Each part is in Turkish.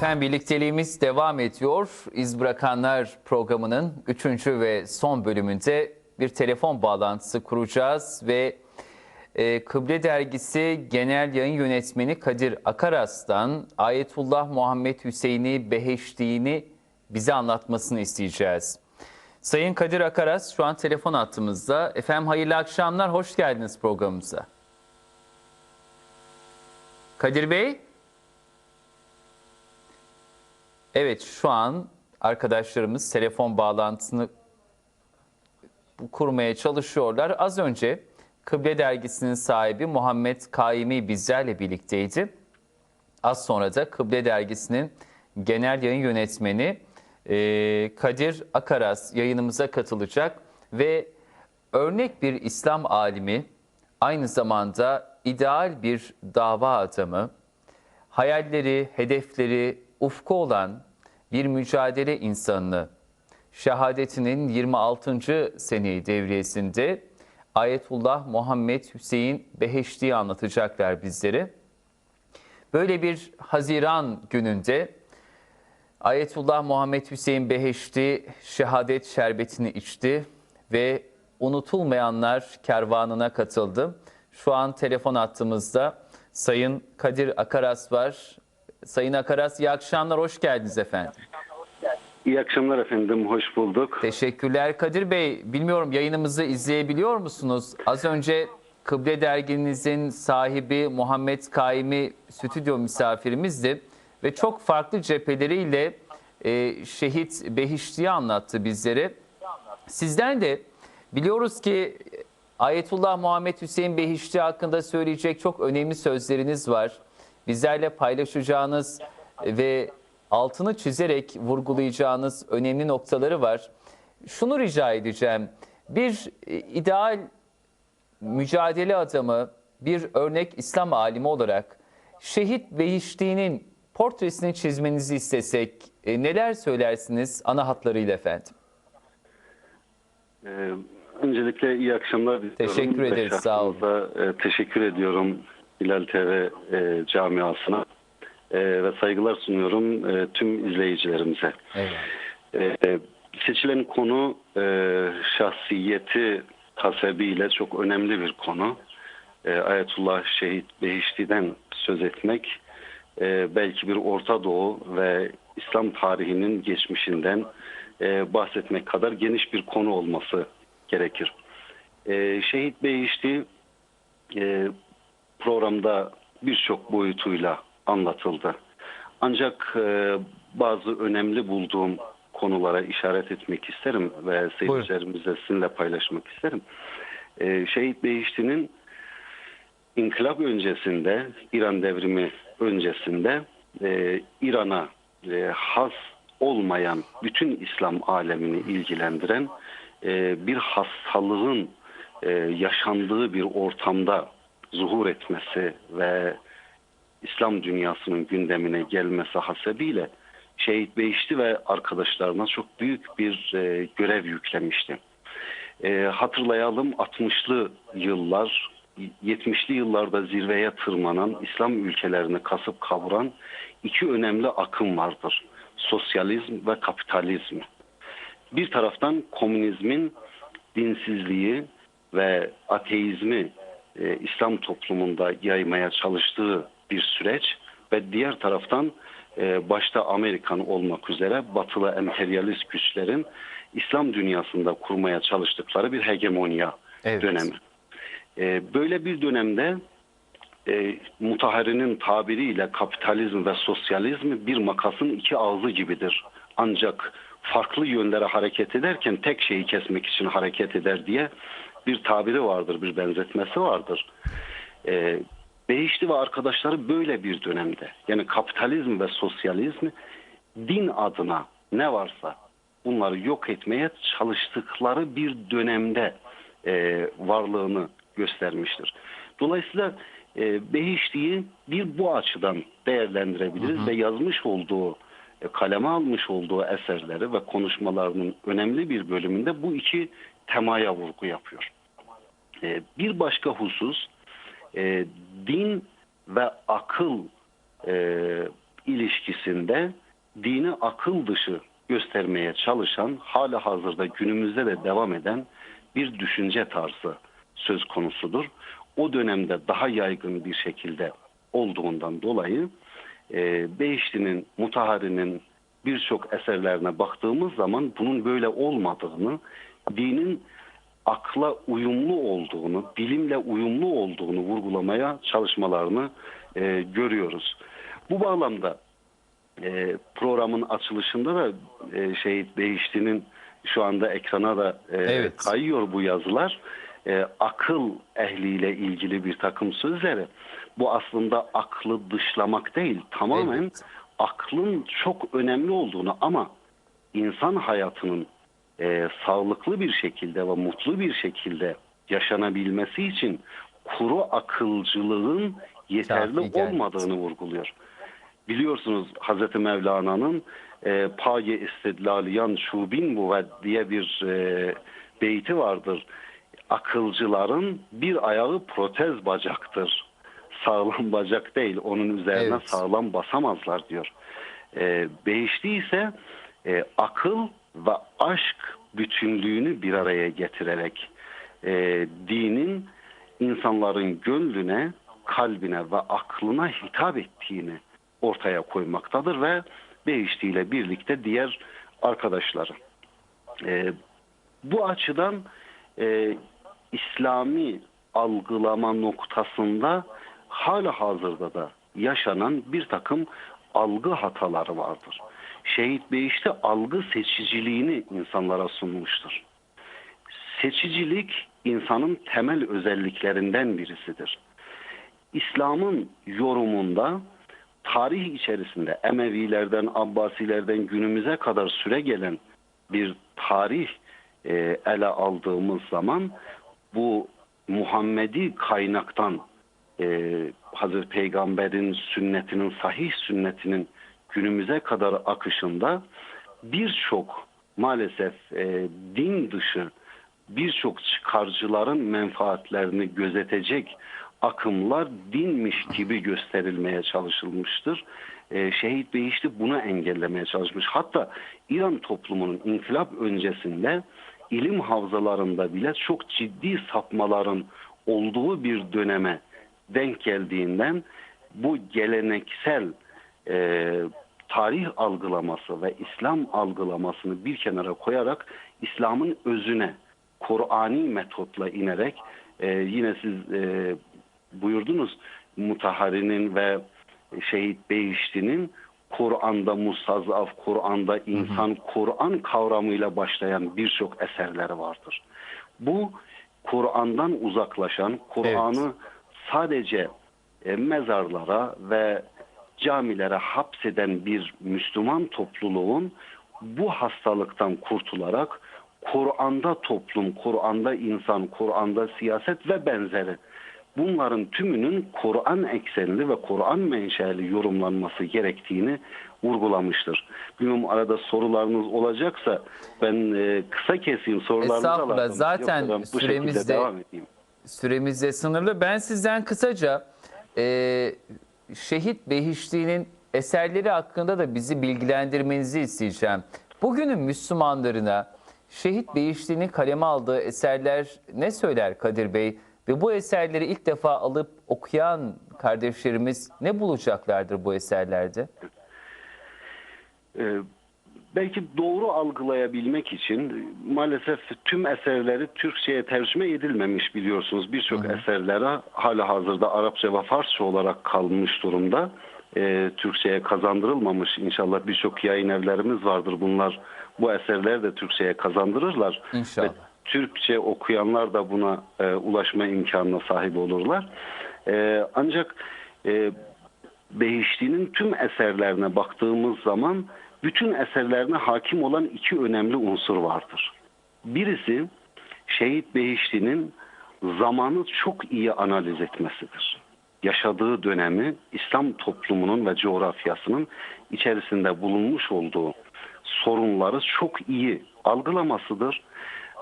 Efendim birlikteliğimiz devam ediyor. İz Bırakanlar programının 3. ve son bölümünde bir telefon bağlantısı kuracağız ve e, Kıble Dergisi Genel Yayın Yönetmeni Kadir Akaras'tan Ayetullah Muhammed Hüseyin'i Beheşti'ni bize anlatmasını isteyeceğiz. Sayın Kadir Akaras şu an telefon attığımızda. Efendim hayırlı akşamlar, hoş geldiniz programımıza. Kadir Bey? Evet şu an arkadaşlarımız telefon bağlantısını kurmaya çalışıyorlar. Az önce Kıble Dergisi'nin sahibi Muhammed Kaimi bizlerle birlikteydi. Az sonra da Kıble Dergisi'nin genel yayın yönetmeni e, Kadir Akaras yayınımıza katılacak ve örnek bir İslam alimi aynı zamanda ideal bir dava adamı, hayalleri, hedefleri, ufku olan bir mücadele insanını şehadetinin 26. seneyi devriyesinde Ayetullah Muhammed Hüseyin Beheşti'yi anlatacaklar bizlere. Böyle bir Haziran gününde Ayetullah Muhammed Hüseyin Beheşti şehadet şerbetini içti ve unutulmayanlar kervanına katıldı. Şu an telefon attığımızda Sayın Kadir Akaras var. Sayın Akaras iyi akşamlar, hoş geldiniz efendim. İyi akşamlar efendim, hoş bulduk. Teşekkürler Kadir Bey. Bilmiyorum yayınımızı izleyebiliyor musunuz? Az önce Kıble Derginizin sahibi Muhammed Kaimi stüdyo misafirimizdi ve çok farklı cepheleriyle e, şehit Behişti'yi anlattı bizlere. Sizden de biliyoruz ki Ayetullah Muhammed Hüseyin Behişti hakkında söyleyecek çok önemli sözleriniz var. Bizlerle paylaşacağınız ve altını çizerek vurgulayacağınız önemli noktaları var. Şunu rica edeceğim. Bir e, ideal mücadele adamı, bir örnek İslam alimi olarak şehit Behişti'nin portresini çizmenizi istesek e, neler söylersiniz ana hatlarıyla efendim? Ee, öncelikle iyi akşamlar diliyorum. Teşekkür ederiz, sağ olun. e, teşekkür ediyorum Hilal TV e, camiasına E, ve saygılar sunuyorum e, tüm izleyicilerimize. Evet. E, seçilen konu e, şahsiyeti hasebiyle çok önemli bir konu. E, Ayetullah Şehit Behişti'den söz etmek e, belki bir Orta Doğu ve İslam tarihinin geçmişinden e, bahsetmek kadar geniş bir konu olması gerekir. E, Şehit Behişti e, programda birçok boyutuyla anlatıldı. Ancak e, bazı önemli bulduğum konulara işaret etmek isterim ve seyircilerimizle sizinle paylaşmak isterim. E, Şehit Behişti'nin İnkılap öncesinde, İran devrimi öncesinde e, İran'a e, has olmayan bütün İslam alemini ilgilendiren e, bir hastalığın e, yaşandığı bir ortamda zuhur etmesi ve İslam dünyasının gündemine gelmesi hasebiyle Şehit Behişti ve arkadaşlarına çok büyük bir e, görev yüklemişti. E, hatırlayalım 60'lı yıllar 70'li yıllarda zirveye tırmanan İslam ülkelerini kasıp kavuran iki önemli akım vardır. Sosyalizm ve kapitalizm. Bir taraftan komünizmin dinsizliği ve ateizmi e, İslam toplumunda yaymaya çalıştığı bir süreç ve diğer taraftan e, başta Amerikan olmak üzere batılı emperyalist güçlerin İslam dünyasında kurmaya çalıştıkları bir hegemonya Evet. dönemi. E, böyle bir dönemde e, mutaharinin tabiriyle kapitalizm ve sosyalizm bir makasın iki ağzı gibidir. Ancak farklı yönlere hareket ederken tek şeyi kesmek için hareket eder diye bir tabiri vardır, bir benzetmesi vardır. E, Behişti ve arkadaşları böyle bir dönemde yani kapitalizm ve sosyalizm din adına ne varsa bunları yok etmeye çalıştıkları bir dönemde e, varlığını göstermiştir. Dolayısıyla e, Behişti'yi bir bu açıdan değerlendirebiliriz ve yazmış olduğu, e, kaleme almış olduğu eserleri ve konuşmalarının önemli bir bölümünde bu iki temaya vurgu yapıyor. E, bir başka husus e, din ve akıl e, ilişkisinde dini akıl dışı göstermeye çalışan, hala hazırda günümüzde de devam eden bir düşünce tarzı söz konusudur. O dönemde daha yaygın bir şekilde olduğundan dolayı e, Behişti'nin, Mutahari'nin birçok eserlerine baktığımız zaman bunun böyle olmadığını, dinin akla uyumlu olduğunu, bilimle uyumlu olduğunu vurgulamaya çalışmalarını e, görüyoruz. Bu bağlamda e, programın açılışında da e, Şehit Behişti'nin şu anda ekrana da e, Evet. kayıyor bu yazılar. E, akıl ehliyle ilgili bir takım sözleri. Bu aslında aklı dışlamak değil, tamamen Evet. aklın çok önemli olduğunu ama insan hayatının e, sağlıklı bir şekilde ve mutlu bir şekilde yaşanabilmesi için kuru akılcılığın yeterli olmadığını vurguluyor. Biliyorsunuz Hazreti Mevlana'nın e, paye istidlaliyan şubin bu diye bir e, beyti vardır. Akılcıların bir ayağı protez bacaktır. Sağlam bacak değil. Onun üzerine Evet. sağlam basamazlar diyor. E, Behişti ise e, akıl ve aşk bütünlüğünü bir araya getirerek e, dinin insanların gönlüne, kalbine ve aklına hitap ettiğini ortaya koymaktadır ve Behişti ile birlikte diğer arkadaşları. E, bu açıdan e, İslami algılama noktasında hala hazırda da yaşanan bir takım algı hataları vardır. Şehit Behişti algı seçiciliğini insanlara sunmuştur. Seçicilik insanın temel özelliklerinden birisidir. İslam'ın yorumunda tarih içerisinde Emevilerden, Abbasilerden günümüze kadar süre gelen bir tarih e, ele aldığımız zaman bu Muhammedi kaynaktan e, Hazreti Peygamber'in sünnetinin, sahih sünnetinin günümüze kadar akışında birçok maalesef e, din dışı birçok çıkarcıların menfaatlerini gözetecek akımlar dinmiş gibi gösterilmeye çalışılmıştır. Ee, Şehit Behişti bunu engellemeye çalışmış. Hatta İran toplumunun inkılap öncesinde ilim havzalarında bile çok ciddi sapmaların olduğu bir döneme denk geldiğinden bu geleneksel e, tarih algılaması ve İslam algılamasını bir kenara koyarak İslam'ın özüne Kur'ani metotla inerek e, yine siz e, buyurdunuz Mutahari'nin ve Şehit Behişti'nin Kur'an'da mustazaf, Kur'an'da insan, Kur'an kavramıyla başlayan birçok eserleri vardır. Bu Kur'an'dan uzaklaşan, Kur'an'ı sadece e, mezarlara ve camilere hapseden bir Müslüman topluluğun bu hastalıktan kurtularak Kur'an'da toplum, Kur'an'da insan, Kur'an'da siyaset ve benzeri bunların tümünün Kur'an eksenli ve Kur'an menşeli yorumlanması gerektiğini vurgulamıştır. Bilmiyorum arada sorularınız olacaksa ben e, kısa keseyim sorularınızı Estağfurullah. alalım. Zaten Yoksa ben bu süremiz de- devam edeyim. Süremiz de sınırlı. Ben sizden kısaca e, Şehit Behişti'nin eserleri hakkında da bizi bilgilendirmenizi isteyeceğim. Bugünün Müslümanlarına Şehit Behişti'nin kaleme aldığı eserler ne söyler Kadir Bey? Ve bu eserleri ilk defa alıp okuyan kardeşlerimiz ne bulacaklardır bu eserlerde? Ee, belki doğru algılayabilmek için maalesef tüm eserleri Türkçe'ye tercüme edilmemiş biliyorsunuz. Birçok eserlere hala hazırda Arapça ve Farsça olarak kalmış durumda. Ee, Türkçe'ye kazandırılmamış. İnşallah birçok yayın evlerimiz vardır. Bunlar bu eserleri de Türkçe'ye kazandırırlar. İnşallah. Ve Türkçe okuyanlar da buna e, ulaşma imkanına sahip olurlar. E, ancak e, Behişti'nin tüm eserlerine baktığımız zaman bütün eserlerine hakim olan iki önemli unsur vardır. Birisi Şehit Behişti'nin zamanı çok iyi analiz etmesidir. Yaşadığı dönemi İslam toplumunun ve coğrafyasının içerisinde bulunmuş olduğu sorunları çok iyi algılamasıdır.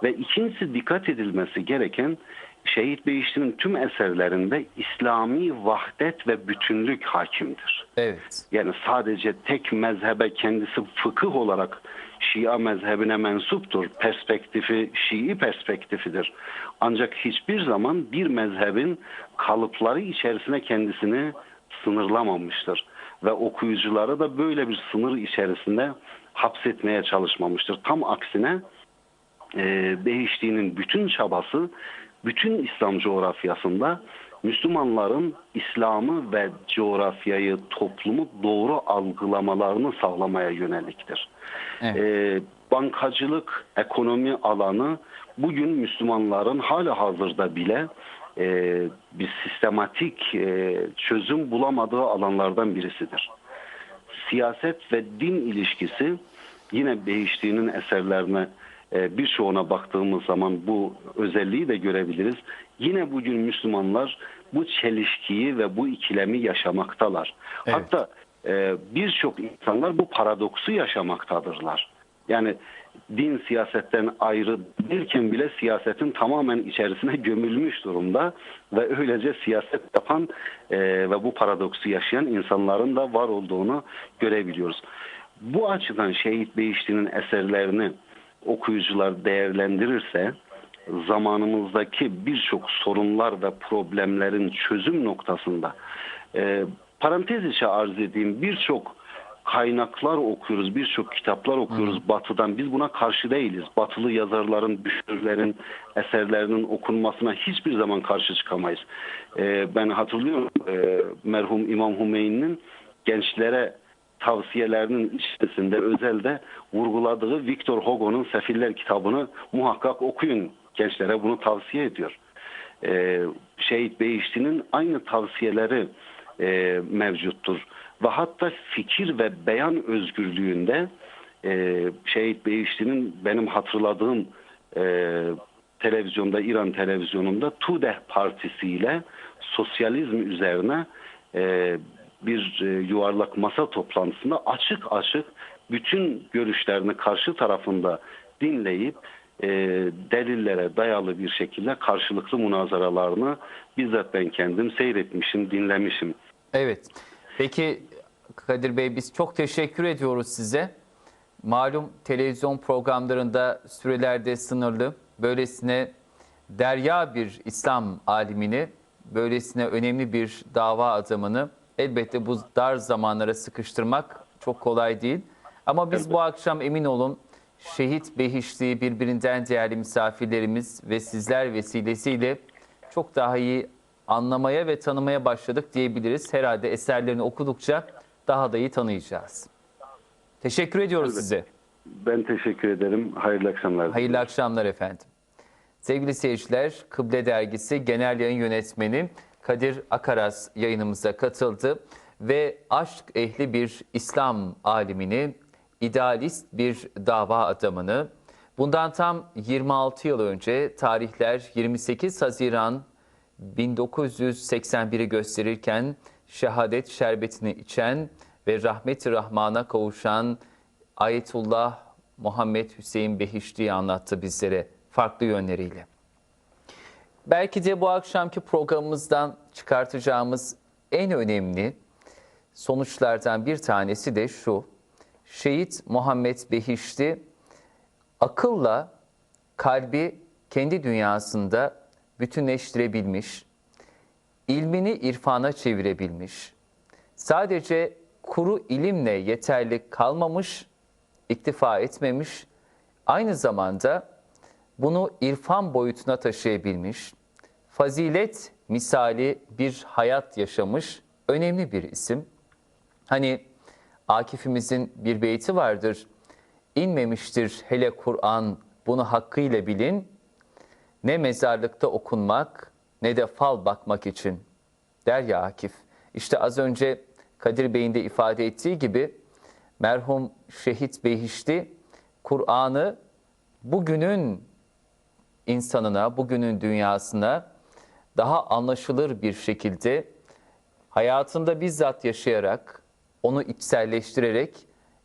Ve ikincisi dikkat edilmesi gereken Şehit Beyişti'nin tüm eserlerinde İslami vahdet ve bütünlük hakimdir. Evet. Yani sadece tek mezhebe kendisi fıkıh olarak Şia mezhebine mensuptur. Perspektifi Şii perspektifidir. Ancak hiçbir zaman bir mezhebin kalıpları içerisine kendisini sınırlamamıştır. Ve okuyucuları da böyle bir sınır içerisinde hapsetmeye çalışmamıştır. Tam aksine e, Behişti'nin bütün çabası bütün İslam coğrafyasında Müslümanların İslam'ı ve coğrafyayı, toplumu doğru algılamalarını sağlamaya yöneliktir. Evet. E, bankacılık, ekonomi alanı bugün Müslümanların hala hazırda bile e, bir sistematik e, çözüm bulamadığı alanlardan birisidir siyaset ve din ilişkisi yine Behişti'nin eserlerine birçoğuna baktığımız zaman bu özelliği de görebiliriz. Yine bugün Müslümanlar bu çelişkiyi ve bu ikilemi yaşamaktalar. Evet. Hatta e, birçok insanlar bu paradoksu yaşamaktadırlar. Yani din siyasetten ayrı değilken bile siyasetin tamamen içerisine gömülmüş durumda ve öylece siyaset yapan e, ve bu paradoksu yaşayan insanların da var olduğunu görebiliyoruz. Bu açıdan Şehit Beyişti'nin eserlerini okuyucular değerlendirirse zamanımızdaki birçok sorunlar ve problemlerin çözüm noktasında e, parantez içe arz edeyim birçok kaynaklar okuyoruz, birçok kitaplar okuyoruz batıdan. Biz buna karşı değiliz. Batılı yazarların, düşünürlerin eserlerinin okunmasına hiçbir zaman karşı çıkamayız. Ee, ben hatırlıyorum e, merhum İmam Hümeyni'nin gençlere tavsiyelerinin içerisinde özelde vurguladığı Victor Hugo'nun Sefiller kitabını muhakkak okuyun. Gençlere bunu tavsiye ediyor. Ee, Şehit Beyişti'nin aynı tavsiyeleri e, mevcuttur. Ve hatta fikir ve beyan özgürlüğünde e, Şehit Beyişti'nin benim hatırladığım e, televizyonda, İran televizyonunda TUDEH Partisi ile sosyalizm üzerine e, bir e, yuvarlak masa toplantısında açık açık bütün görüşlerini karşı tarafında dinleyip e, delillere dayalı bir şekilde karşılıklı münazaralarını bizzat ben kendim seyretmişim, dinlemişim. Evet. Peki Kadir Bey biz çok teşekkür ediyoruz size. Malum televizyon programlarında sürelerde sınırlı. Böylesine derya bir İslam alimini, böylesine önemli bir dava adamını elbette bu dar zamanlara sıkıştırmak çok kolay değil. Ama biz bu akşam emin olun şehit behişti birbirinden değerli misafirlerimiz ve sizler vesilesiyle çok daha iyi anlamaya ve tanımaya başladık diyebiliriz. Herhalde eserlerini okudukça daha da iyi tanıyacağız. Teşekkür ediyoruz Elbette. size. Ben teşekkür ederim. Hayırlı akşamlar. Hayırlı akşamlar efendim. Sevgili seyirciler, Kıble Dergisi Genel Yayın Yönetmeni Kadir Akaras yayınımıza katıldı ve aşk ehli bir İslam alimini, idealist bir dava adamını, bundan tam 26 yıl önce tarihler 28 Haziran 1981'i gösterirken şehadet şerbetini içen ve rahmet-i rahmana kavuşan Ayetullah Muhammed Hüseyin Behişti'yi anlattı bizlere farklı yönleriyle. Belki de bu akşamki programımızdan çıkartacağımız en önemli sonuçlardan bir tanesi de şu. Şehit Muhammed Behişti akılla kalbi kendi dünyasında bütünleştirebilmiş, ilmini irfana çevirebilmiş, sadece kuru ilimle yeterli kalmamış, iktifa etmemiş, aynı zamanda bunu irfan boyutuna taşıyabilmiş, fazilet misali bir hayat yaşamış önemli bir isim. Hani Akif'imizin bir beyti vardır. İnmemiştir hele Kur'an bunu hakkıyla bilin. Ne mezarlıkta okunmak ne de fal bakmak için der ya Akif. İşte az önce Kadir Bey'in de ifade ettiği gibi merhum Şehit Behişti Kur'an'ı bugünün insanına, bugünün dünyasına daha anlaşılır bir şekilde hayatında bizzat yaşayarak, onu içselleştirerek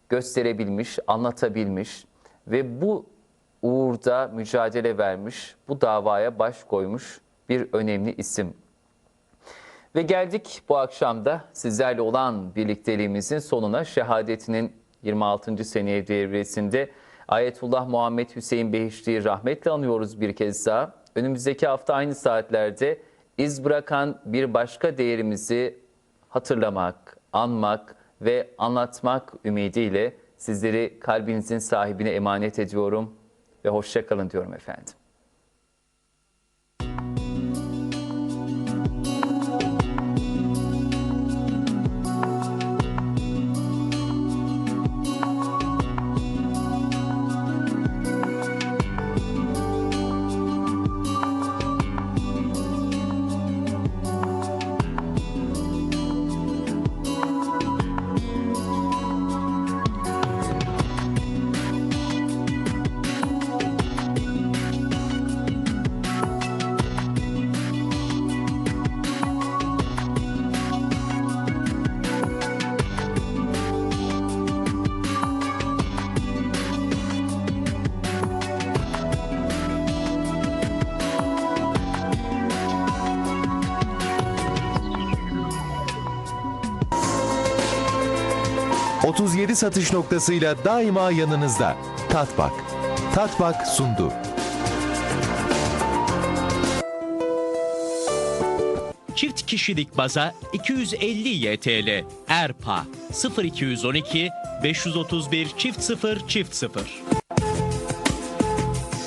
gösterebilmiş, anlatabilmiş ve bu uğurda mücadele vermiş, bu davaya baş koymuş bir önemli isim. Ve geldik bu akşam da sizlerle olan birlikteliğimizin sonuna şehadetinin 26. seneye devresinde Ayetullah Muhammed Hüseyin Behişti'yi rahmetle anıyoruz bir kez daha. Önümüzdeki hafta aynı saatlerde iz bırakan bir başka değerimizi hatırlamak, anmak ve anlatmak ümidiyle sizleri kalbinizin sahibine emanet ediyorum ve hoşça kalın diyorum efendim. 37 satış noktasıyla daima yanınızda. Tatbak. Tatbak sundu. Çift kişilik baza 250 YTL. Erpa 0212 531 çift 0 çift 0.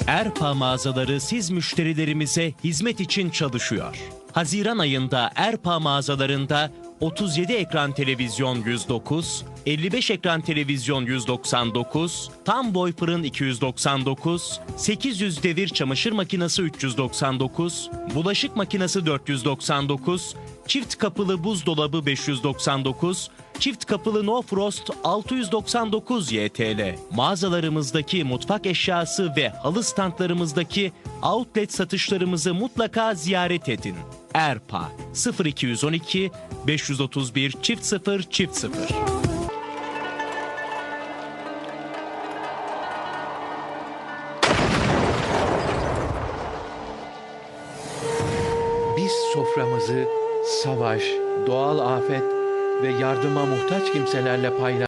Erpa mağazaları siz müşterilerimize hizmet için çalışıyor. Haziran ayında Erpa mağazalarında 37 ekran televizyon 109, 55 ekran televizyon 199, tam boy fırın 299, 800 devir çamaşır makinesi 399, bulaşık makinesi 499, çift kapılı buzdolabı 599, çift kapılı No Frost 699 YTL. Mağazalarımızdaki mutfak eşyası ve halı standlarımızdaki outlet satışlarımızı mutlaka ziyaret edin. Erpa 0212 531 çift 0 çift 0. Biz soframızı savaş, doğal afet ve yardıma muhtaç kimselerle paylaşıyoruz.